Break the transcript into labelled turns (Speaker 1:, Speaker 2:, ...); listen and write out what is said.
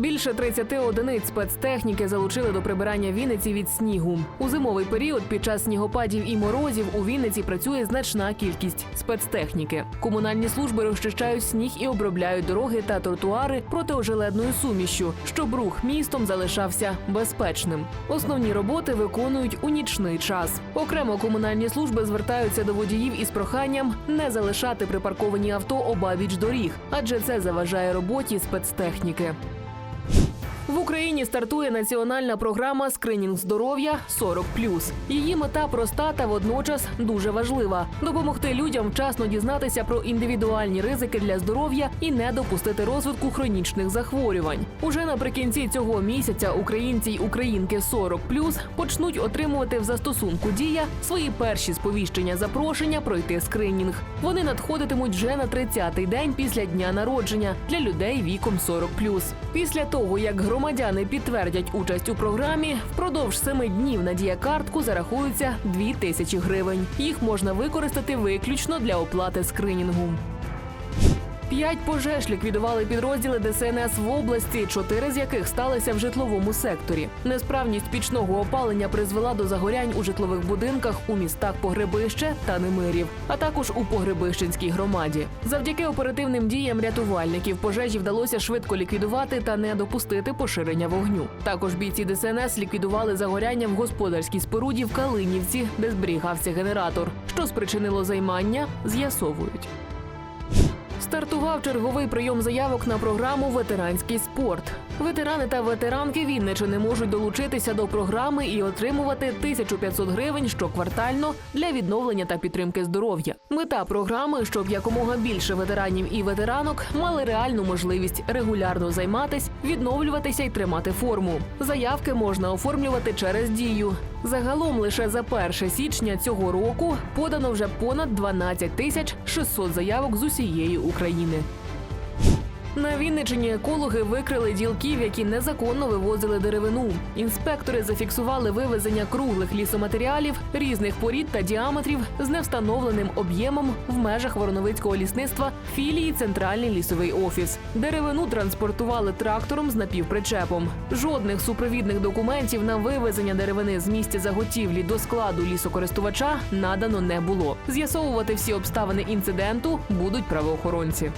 Speaker 1: Більше 30 одиниць спецтехніки залучили до прибирання Вінниці від снігу. У зимовий період під час снігопадів і морозів у Вінниці працює значна кількість спецтехніки. Комунальні служби розчищають сніг і обробляють дороги та тротуари протиожеледною сумішю, щоб рух містом залишався безпечним. Основні роботи виконують у нічний час. Окремо комунальні служби звертаються до водіїв із проханням не залишати припарковані авто обабіч доріг, адже це заважає роботі спецтехніки. В Україні стартує національна програма Скринінг здоров'я 40 Її мета проста та водночас дуже важлива допомогти людям вчасно дізнатися про індивідуальні ризики для здоров'я і не допустити розвитку хронічних захворювань. Уже наприкінці цього місяця українці й українки 40 почнуть отримувати в застосунку дія свої перші сповіщення запрошення пройти скринінг. Вони надходитимуть вже на 30-й день після дня народження для людей віком 40 Після того, як громадяни підтвердять участь у програмі, впродовж семи днів на діякартку зарахуються 2 тисячі гривень. Їх можна використати виключно для оплати скринінгу. П'ять пожеж ліквідували підрозділи ДСНС в області, чотири з яких сталися в житловому секторі. Несправність пічного опалення призвела до загорянь у житлових будинках у містах Погребище та Немирів, а також у Погребищенській громаді. Завдяки оперативним діям рятувальників пожежі вдалося швидко ліквідувати та не допустити поширення вогню. Також бійці ДСНС ліквідували загоряння в господарській споруді в Калинівці, де зберігався генератор. Що спричинило займання, з'ясовують. Стартував черговий прийом заявок на програму Ветеранський спорт. Ветерани та ветеранки Вінничини можуть долучитися до програми і отримувати 1500 гривень щоквартально для відновлення та підтримки здоров'я. Мета програми, щоб якомога більше ветеранів і ветеранок мали реальну можливість регулярно займатись, відновлюватися і тримати форму. Заявки можна оформлювати через дію. Загалом лише за 1 січня цього року подано вже понад 12 тисяч 600 заявок з усієї України. На Вінничині екологи викрили ділків, які незаконно вивозили деревину. Інспектори зафіксували вивезення круглих лісоматеріалів різних порід та діаметрів з невстановленим об'ємом в межах Вороновицького лісництва філії Центральний лісовий офіс. Деревину транспортували трактором з напівпричепом. Жодних супровідних документів на вивезення деревини з місця заготівлі до складу лісокористувача надано не було. З'ясовувати всі обставини інциденту будуть правоохоронці.